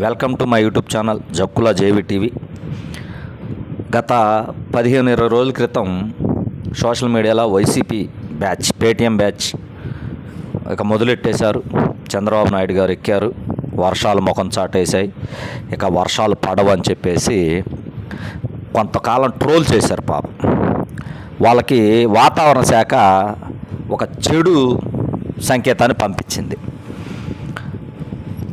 Welcome to my YouTube channel Jakkula J V TV. గత పదిహేను ఇరవై రోజుల క్రితం సోషల్ మీడియాలో వైసీపీ బ్యాచ్ పేటీఎం బ్యాచ్ ఇక మొదలెట్టేశారు. చంద్రబాబు నాయుడు గారు ఎక్కారు. వర్షాలు ముఖం చాటేశాయి. ఇక వర్షాలు పడవని చెప్పేసి కొంతకాలం ట్రోల్ చేశారు పాపం. వాళ్ళకి వాతావరణ శాఖ ఒక చెడు సంకేతాన్ని పంపించింది.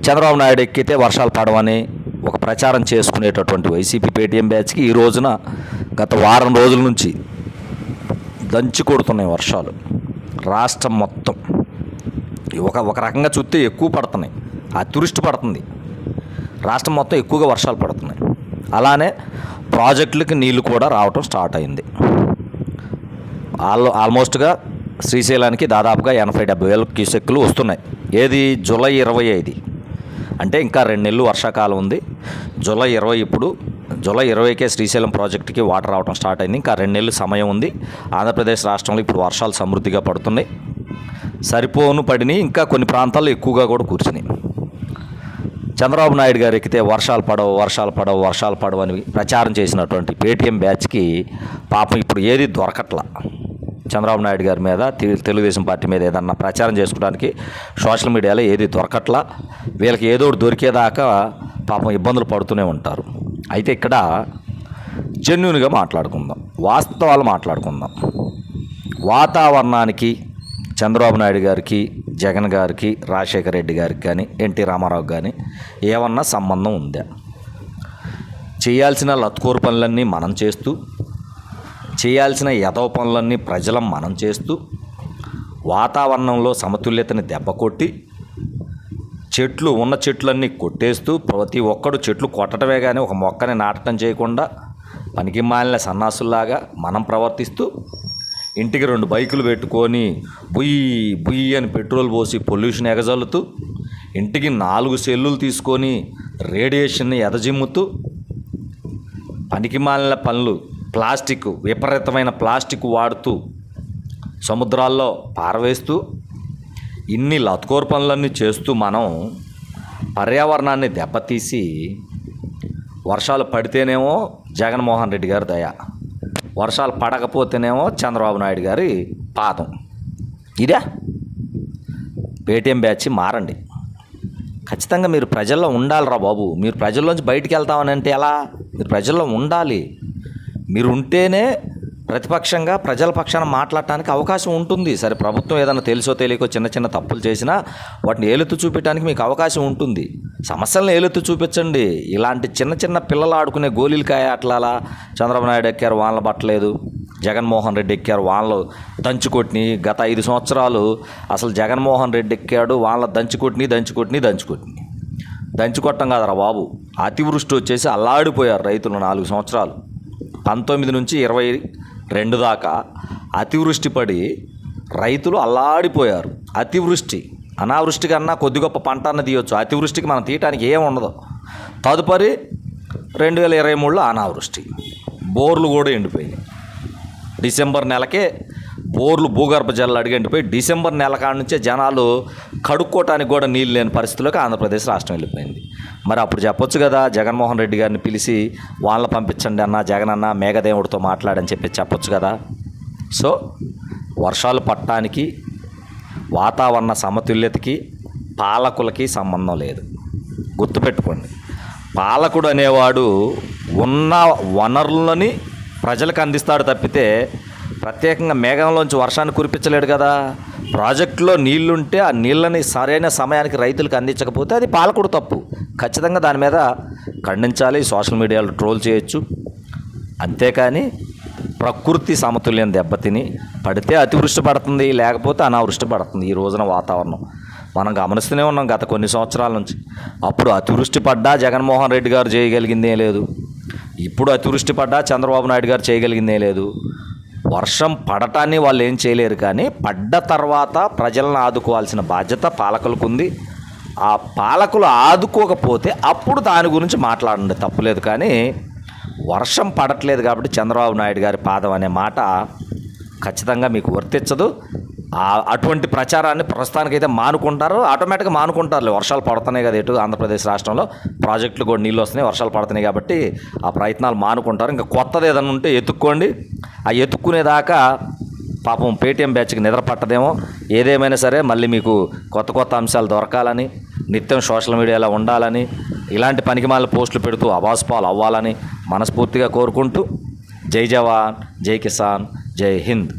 చంద్రబాబు నాయుడు ఎక్కితే వర్షాలు పడవని ఒక ప్రచారం చేసుకునేటటువంటి వైసీపీ పేటీఎం బ్యాచ్కి ఈ రోజున గత వారం రోజుల నుంచి దంచి కొడుతున్నాయి వర్షాలు. రాష్ట్రం మొత్తం. ఒక ఒక రకంగా చూస్తే ఎక్కువ పడుతున్నాయి. అతివృష్టి పడుతుంది. రాష్ట్రం మొత్తం ఎక్కువగా వర్షాలు పడుతున్నాయి. అలానే ప్రాజెక్టులకి నీళ్ళు కూడా రావటం స్టార్ట్ అయింది. ఆల్ ఆల్మోస్ట్గా శ్రీశైలానికి దాదాపుగా ఎనభై డెబ్బై వేల క్యూసెక్కులు వస్తున్నాయి. ఏది? జూలై ఇరవై ఐదు. అంటే ఇంకా రెండు నెలలు వర్షాకాలం ఉంది. జూలై ఇరవై ఇప్పుడు జూలై ఇరవైకే శ్రీశైలం ప్రాజెక్టుకి వాటర్ రావడం స్టార్ట్ అయింది. ఇంకా రెండు నెలలు సమయం ఉంది. ఆంధ్రప్రదేశ్ రాష్ట్రంలో ఇప్పుడు వర్షాలు సమృద్ధిగా పడుతున్నాయి. సరిపోను పడినాయి ఇంకా కొన్ని ప్రాంతాల్లో ఎక్కువగా కూడా కూర్చున్నాయి. చంద్రబాబు నాయుడు గారు ఎక్కితే వర్షాలు పడవు వర్షాలు పడవు వర్షాలు పడవు అని ప్రచారం చేసినటువంటి పేటీఎం బ్యాచ్కి పాపం ఇప్పుడు ఏది దొరకట్లా. చంద్రబాబు నాయుడు గారి మీద తెలుగుదేశం పార్టీ మీద ఏదన్నా ప్రచారం చేసుకోవడానికి సోషల్ మీడియాలో ఏది దొరకట్లా వీళ్ళకి ఏదో ఒకటి దొరికేదాకా పాపం ఇబ్బందులు పడుతూనే ఉంటారు. అయితే ఇక్కడ జెన్యున్గా మాట్లాడుకుందాం వాస్తవాలు మాట్లాడుకుందాం. వాతావరణానికి చంద్రబాబు నాయుడు గారికి జగన్ గారికి రాజశేఖర రెడ్డి గారికి కానీ ఎన్టీ రామారావు కానీ ఏమన్నా సంబంధం ఉందా? చేయాల్సిన లత్కోరు పనులన్నీ మనం చేస్తూ చేయాల్సిన యదవ పనులన్నీ ప్రజలం మనం చేస్తూ వాతావరణంలో సమతుల్యతని దెబ్బకొట్టి చెట్లు ఉన్న చెట్లన్నీ కొట్టేస్తూ ప్రతి ఒక్కడు చెట్లు కొట్టడమే కానీ ఒక మొక్కని నాటడం చేయకుండా పనికి మాలిన సన్నాసుల్లాగా మనం ప్రవర్తిస్తూ ఇంటికి రెండు బైకులు పెట్టుకొని బుయ్యి బుయ్యి అని పెట్రోల్ పోసి పొల్యూషన్ ఎగజల్లుతూ ఇంటికి నాలుగు సెల్లులు తీసుకొని రేడియేషన్ని ఎదజిమ్ముతూ పనికి మాలిన పనులు ప్లాస్టిక్ విపరీతమైన ప్లాస్టిక్ వాడుతూ సముద్రాల్లో పారవేస్తూ ఇన్ని లత్కోర్ పనులన్నీ చేస్తూ మనం పర్యావరణాన్ని దెబ్బతీసి వర్షాలు పడితేనేమో జగన్మోహన్ రెడ్డి గారి దయ వర్షాలు పడకపోతేనేమో చంద్రబాబు నాయుడు గారి పాదం. ఇదే? పేటీఎం బ్యాచ్ మారండి. ఖచ్చితంగా మీరు ప్రజల్లో ఉండాలిరా బాబు. మీరు ప్రజల్లోంచి బయటికి వెళ్తామని అంటే ఎలా? మీరు ప్రజల్లో ఉండాలి. మీరు ఉంటేనే ప్రతిపక్షంగా ప్రజల పక్షాన మాట్లాడటానికి అవకాశం ఉంటుంది. సరే ప్రభుత్వం ఏదైనా తెలుసో తెలియకో చిన్న చిన్న తప్పులు చేసినా వాటిని ఏలెత్తు చూపించడానికి మీకు అవకాశం ఉంటుంది. సమస్యలను ఏలెత్తు చూపించండి. ఇలాంటి చిన్న చిన్న పిల్లలు ఆడుకునే గోళీలకాయ అట్లాలా చంద్రబాబు నాయుడు ఎక్కారు వాళ్ళని పట్టలేదు. జగన్మోహన్ రెడ్డి ఎక్కారు వాళ్ళు దంచుకొట్టిని గత ఐదు సంవత్సరాలు అసలు జగన్మోహన్ రెడ్డి ఎక్కాడు వాళ్ళ దంచుకొట్టిని దంచుకొట్టిని దంచుకొట్టిని దంచుకొట్టం కాదరా బాబు. అతివృష్టి వచ్చేసి అల్లాడిపోయారు రైతులు నాలుగు సంవత్సరాలు. పంతొమ్మిది నుంచి ఇరవై రెండు దాకా అతివృష్టి పడి రైతులు అల్లాడిపోయారు. అతివృష్టి అనావృష్టి కన్నా కొద్ది గొప్ప పంట అన్న తీయొచ్చు. అతివృష్టికి మనం తీయటానికి ఏం ఉండదు. తదుపరి రెండు వేల ఇరవై మూడులో అనావృష్టి. బోర్లు కూడా ఎండిపోయినాయి. డిసెంబర్ నెలకే బోర్లు భూగర్భ జలాలు అడిగంటిపోయి డిసెంబర్ నెల కాడ నుంచే జనాలు కడుక్కోవటానికి కూడా నీళ్ళు లేని పరిస్థితిలోకి ఆంధ్రప్రదేశ్ రాష్ట్రం వెళ్ళిపోయింది. మరి అప్పుడు చెప్పొచ్చు కదా జగన్మోహన్ రెడ్డి గారిని పిలిచి వాళ్ళని పంపించండి అన్న జగన్ అన్న మేఘదేవుడితో మాట్లాడని చెప్పి చెప్పొచ్చు కదా. సో వర్షాలు పట్టడానికి వాతావరణ సమతుల్యతకి పాలకులకి సంబంధం లేదు. గుర్తుపెట్టుకోండి. పాలకుడు అనేవాడు ఉన్న వనరులని ప్రజలకు అందిస్తాడు తప్పితే ప్రత్యేకంగా మేఘంలోంచి వర్షాన్ని కురిపించలేడు కదా. ప్రాజెక్టులో నీళ్ళుంటే ఆ నీళ్ళని సరైన సమయానికి రైతులకు అందించకపోతే అది పాలకుడు తప్పు. ఖచ్చితంగా దాని మీద ఖండించాలి సోషల్ మీడియాలో ట్రోల్ చేయొచ్చు. అంతేకాని ప్రకృతి సమతుల్యం దెబ్బతిని పడితే అతివృష్టి పడుతుంది లేకపోతే అనావృష్టి పడుతుంది ఈ రోజున వాతావరణం. మనం గమనిస్తూనే ఉన్నాం గత కొన్ని సంవత్సరాల నుంచి. అప్పుడు అతివృష్టి పడ్డా జగన్మోహన్ రెడ్డి గారు చేయగలిగిందే లేదు. ఇప్పుడు అతివృష్టి పడ్డా చంద్రబాబు నాయుడు గారు చేయగలిగిందే లేదు. వర్షం పడటాన్ని వాళ్ళు ఏం చేయలేరు కానీ పడ్డ తర్వాత ప్రజలను ఆదుకోవాల్సిన బాధ్యత పాలకులకు ఉంది ఆ పాలకులు ఆదుకోకపోతే అప్పుడు దాని గురించి మాట్లాడండి తప్పులేదు. కానీ వర్షం పడట్లేదు కాబట్టి చంద్రబాబు నాయుడు గారి పాదం అనే మాట ఖచ్చితంగా మీకు వర్తించదు. అటువంటి ప్రచారాన్ని ప్రస్తుతానికైతే మానుకుంటారు. ఆటోమేటిక్గా మానుకుంటారు వర్షాలు పడుతున్నాయి కదా ఎటు ఆంధ్రప్రదేశ్ రాష్ట్రంలో. ప్రాజెక్టులు కూడా నీళ్ళు వస్తున్నాయి వర్షాలు పడుతున్నాయి కాబట్టి ఆ ప్రయత్నాలు మానుకుంటారు. ఇంకా కొత్తది ఏదైనా ఉంటే ఎత్తుక్కోండి. ఆ ఎత్తుక్కునేదాకా పాపం పేటీఎం బ్యాచ్కి నిద్ర పట్టదేమో. ఏదేమైనా సరే మళ్ళీ మీకు కొత్త కొత్త అంశాలు దొరకాలని నిత్యం సోషల్ మీడియాలో ఉండాలని ఇలాంటి పనికిమాల పోస్టులు పెడుతూ అవాస్పాలు అవ్వాలని మనస్ఫూర్తిగా కోరుకుంటూ జై జవాన్ జై కిసాన్ జై హింద్.